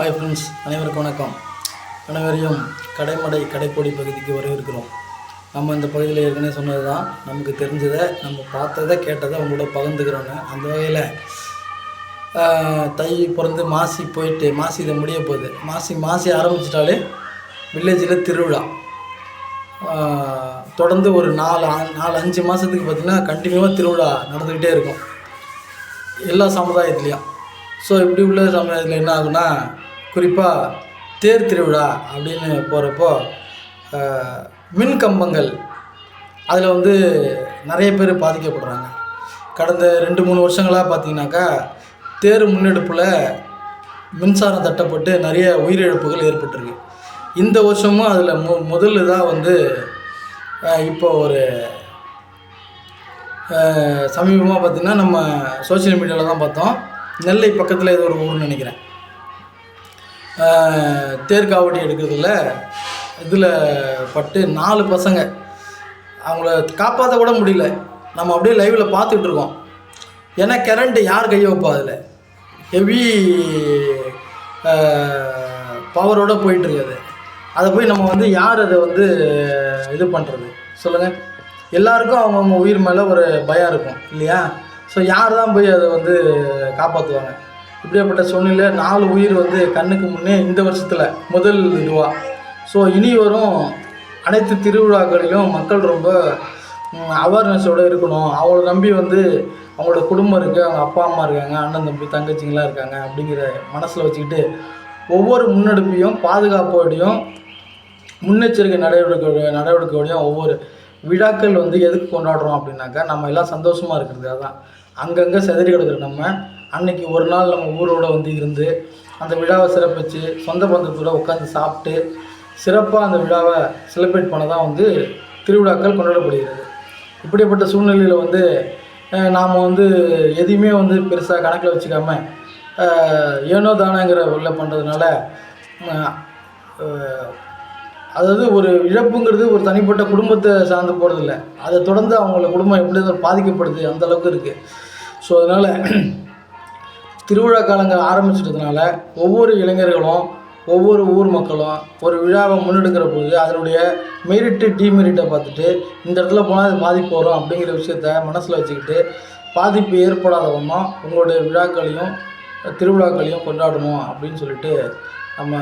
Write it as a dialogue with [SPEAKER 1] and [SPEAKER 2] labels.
[SPEAKER 1] Hi friends அனைவருக்கும் வணக்கம். அனைவரையும் கடைமடை கடைக்கோடி பகுதிக்கு வரவேற்கிறோம். நம்ம இந்த பகுதியில் ஏற்கனவே சொன்னது தான் நமக்கு தெரிஞ்சதை நம்ம பார்த்ததை கேட்டதை உங்களோட பகிர்ந்துக்கிறோன்னு. அந்த வகையில் தை பிறந்து மாசி போயிட்டு மாசி இதை முடிய போகுது. மாசி மாசி ஆரம்பிச்சிட்டாலே வில்லேஜில் திருவிழா. தொடர்ந்து ஒரு நாலு ஆ- நாலு அஞ்சு மாதத்துக்கு பார்த்திங்கன்னா கண்டினியூவாக திருவிழா நடந்துக்கிட்டே இருக்கும். எல்லா சமுதாயத்துலேயும். ஸோ இப்படி உள்ள சமுதாயத்தில் என்ன ஆகுனா குறிப்பாக தேர் திருவிழா அப்படின்னு போகிறப்போ மின் கம்பங்கள் அதில் வந்து நிறைய பேர் பாதிக்கப்படுறாங்க. கடந்த ரெண்டு மூணு வருஷங்களாக பார்த்தீங்கன்னாக்கா தேர் முன்னெடுப்பில் மின்சாரம் தட்டப்பட்டு நிறைய உயிரிழப்புகள் ஏற்பட்டிருக்கு. இந்த வருஷமும் அதில் மு முதல் இதாக வந்து இப்போ ஒரு சமீபமாக பார்த்தீங்கன்னா நம்ம சோஷியல் மீடியாவில் தான் பார்த்தோம். நெல்லை பக்கத்தில் ஏதோ ஒரு ஊர்னு நினைக்கிறேன். தேர்காவடி எடுக்கிறதுல இதில் பட்டு நாலு பசங்க. அவங்கள காப்பாற்ற கூட முடியல. நம்ம அப்படியே லைவில் பார்த்துட்டு இருக்கோம். ஏன்னா கரண்ட்டு யார் கையை வைப்பா அதில்? ஹெவி பவரோடு போயிட்டுருக்குது அதை போய் நம்ம வந்து யார் அதை வந்து இது பண்ணுறது சொல்லுங்கள் எல்லாருக்கும் அவங்கவுங்க உயிர் மேலே ஒரு பயம் இருக்கும் இல்லையா? ஸோ யார் தான் போய் அதை வந்து காப்பாற்றுவாங்க இப்படியாப்பட்ட சூழ்நிலை நாலு உயிர் வந்து கண்ணுக்கு முன்னே இந்த வருஷத்தில் முதல் இதுவாக ஸோ இனி வரும் அனைத்து திருவிழாக்களிலும் மக்கள் ரொம்ப அவேர்னஸோடு இருக்கணும். அவங்கள நம்பி வந்து அவங்களோட குடும்பம் இருக்குது அவங்க அப்பா அம்மா இருக்காங்க அண்ணன் தம்பி தங்கச்சிங்களாம் இருக்காங்க அப்படிங்கிற மனசில் வச்சுக்கிட்டு ஒவ்வொரு முன்னெடுப்பையும் பாதுகாப்போடையும் முன்னெச்சரிக்கை நடவடிக்கை நடவடிக்கையோடையும் ஒவ்வொரு விழாக்கள் வந்து எதுக்கு கொண்டாடுறோம் அப்படின்னாக்கா நம்ம எல்லாம் சந்தோஷமாக இருக்கிறது அதான். அங்கங்கே செதறி கிடக்கிற நம்ம அன்னைக்கு ஒரு நாள் நம்ம ஊரோட வந்து இருந்து அந்த விழாவை சிறப்பிச்சு சொந்த பந்தத்தோடு உட்காந்து சாப்பிட்டு சிறப்பாக அந்த விழாவை செலிப்ரேட் பண்ண தான் வந்து திருவிழாக்கள் கொண்டாடப்படுகிறது. இப்படிப்பட்ட சூழ்நிலையில் வந்து நாம் வந்து எதையுமே வந்து பெருசாக கணக்கில் வச்சுக்காம ஏனோ தானங்கிற உள்ள பண்ணுறதுனால அதாவது ஒரு இழப்புங்கிறது ஒரு தனிப்பட்ட குடும்பத்தை சார்ந்து போகிறதில்ல அதை தொடர்ந்து அவங்கள குடும்பம் எப்படி பாதிக்கப்படுது அந்த அளவுக்கு இருக்குது ஸோ அதனால் திருவிழா காலங்கள் ஆரம்பிச்சிட்டதுனால ஒவ்வொரு இளைஞர்களும் ஒவ்வொரு ஊர் மக்களும் ஒரு விழாவை முன்னெடுக்கிற போது அதனுடைய மெரிட்டு டிமெரிட்டை பார்த்துட்டு இந்த இடத்துல போனால் அது பாதிப்பு வரும் அப்படிங்கிற விஷயத்த மனசில் வச்சுக்கிட்டு பாதிப்பு ஏற்படாத உங்களுடைய விழாக்களையும் திருவிழாக்களையும் கொண்டாடணும் அப்படின்னு சொல்லிட்டு நம்ம